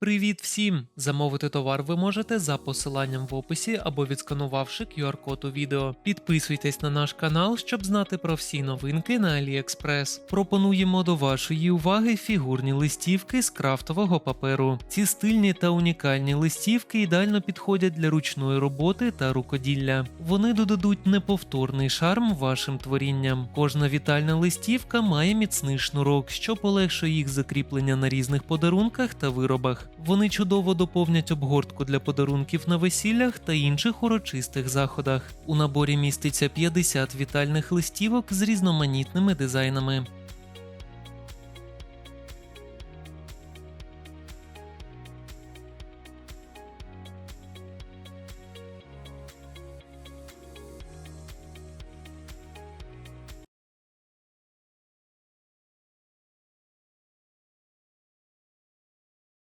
Привіт всім! Замовити товар ви можете за посиланням в описі або відсканувавши QR-код у відео. Підписуйтесь на наш канал, щоб знати про всі новинки на AliExpress. Пропонуємо до вашої уваги фігурні листівки з крафтового паперу. Ці стильні та унікальні листівки ідеально підходять для ручної роботи та рукоділля. Вони додадуть неповторний шарм вашим творінням. Кожна вітальна листівка має міцний шнурок, що полегшує їх закріплення на різних подарунках та виробах. Вони чудово доповнять обгортку для подарунків на весіллях та інших урочистих заходах. У наборі міститься 50 вітальних листівок з різноманітними дизайнами.